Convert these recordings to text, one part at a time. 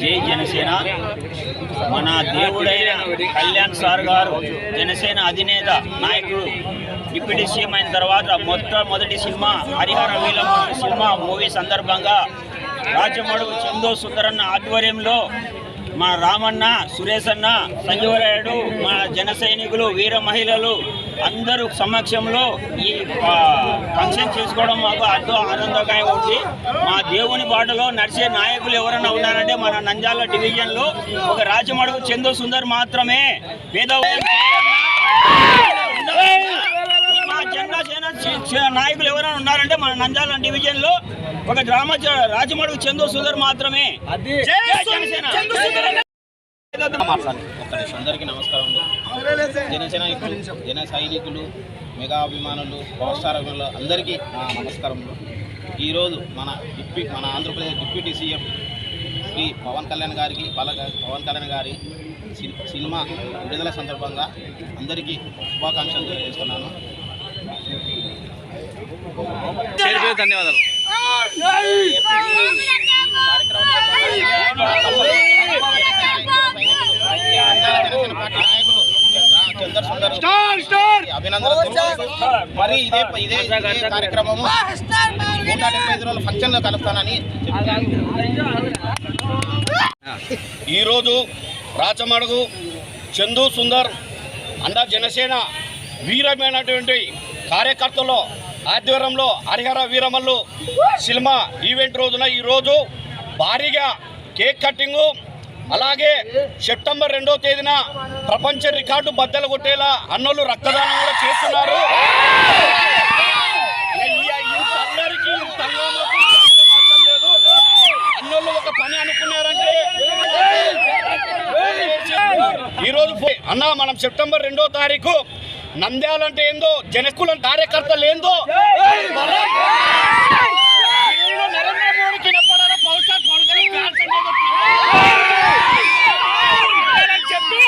జై జనసేన. మన దేవుడైన కళ్యాణ్ సార్ గారు జనసేన అధినేత నాయకుడు. డిప్యూటీ సీఎం అయిన తర్వాత మొట్టమొదటి సినిమా హరిహర వీలమ్మ సినిమా మూవీ సందర్భంగా రాజమడుగు చందో సుందరన్న ఆధ్వర్యంలో మా రామన్న సురేష్ అన్న సంజీవరాయుడు మా జన సైనికులు వీర మహిళలు అందరూ సమక్షంలో ఈ ఫంక్షన్ చేసుకోవడం మాకు ఎంతో ఆనందకరంగా ఉంది. మా దేవుని బాటలో నడిచే నాయకులు ఎవరైనా ఉన్నారంటే మన నంద్యాల డివిజన్లో ఒక రాజమడుగు చందు సుందర్ మాత్రమే. చే- నాయకులు ఎవరైనా ఉన్నారంటే మన నంద్యాల డివిజన్లో ఒక గ్రామ రాజమడుగు చందు సుందర్ మాత్రమే. జనసేన. ఒక్క నిమిషం. అందరికీ నమస్కారం జన సైనికులు జన సైనికులు మెగా అభిమానులు పవర్ స్టార్ అభిమానులు అందరికీ నా నమస్కారములు. ఈరోజు మన డిప్యూ మన ఆంధ్రప్రదేశ్ డిప్యూటీ సీఎం శ్రీ పవన్ కళ్యాణ్ గారికి పల- పవన్ కళ్యాణ్ గారి సినిమా విడుదల సందర్భంగా అందరికీ శుభాకాంక్షలు తెలియజేస్తున్నాను. ధన్యవాదాలు. మరి ఇదే ఇదే ఇదే కార్యక్రమము. నూట డెబ్బై ఐదు రోజుల ఫంక్షన్లో కలుపుతానని ఈరోజు రాచమడుగు చందు సుందర్ అండ జనసేన వీరమైనటువంటి కార్యకర్తలు ఆధ్వర్యంలో హరిహర వీరమల్లు సినిమా ఈవెంట్ రోజున ఈరోజు భారీగా కేక్ కట్టింగు అలాగే సెప్టెంబర్ రెండో తేదీన ప్రపంచ రికార్డు బద్దలు కొట్టేలా అన్నోళ్ళు రక్తదానం కూడా చేస్తున్నారు. అన్నోళ్ళు ఒక పని అనుకున్నారంటే ఈరోజు అన్న మనం సెప్టెంబర్ రెండో తారీఖు నంద్యాలంటే ఏందో జనకుల కార్యకర్తలు ఏందో వీళ్ళు నరేంద్ర మోడీకి వినపడాలా, power star Pawan Kalyan fans అంటే ఏదో అని చెప్పి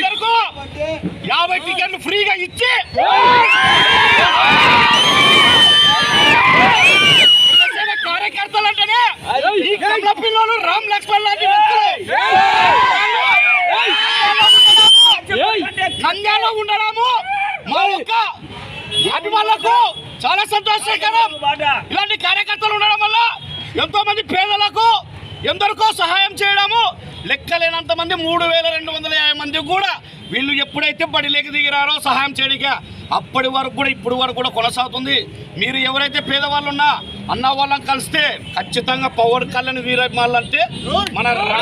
అందరికీ యాభై టికెట్లు ఫ్రీగా ఇచ్చి. జనసేన కార్యకర్తలు ఈ కమల పిల్లలు రామ్ లక్ష్మణ్ లాంటి వ్యక్తులు. ఉండడము మా యొక్క అభిమానులకు చాలా సంతోషకరం. ఇలాంటి కార్యకర్తలు ఉండడం వల్ల ఎంతో మంది పేదలకు ఎందరికో సహాయం చేయడము. లెక్కలేనంత మంది మూడు వేల రెండు వందల యాభై మంది కూడా వీళ్ళు ఎప్పుడైతే బడిలోకి దిగిరారో సహాయం చేయడానికి అప్పటి వరకు కూడా ఇప్పుడు వరకు కూడా కొనసాగుతుంది. మీరు ఎవరైతే పేదవాళ్ళు ఉన్నా అన్న వాళ్ళని కలిస్తే ఖచ్చితంగా పవర్ కళ్యాణ్ వీరమాలంటే మన రా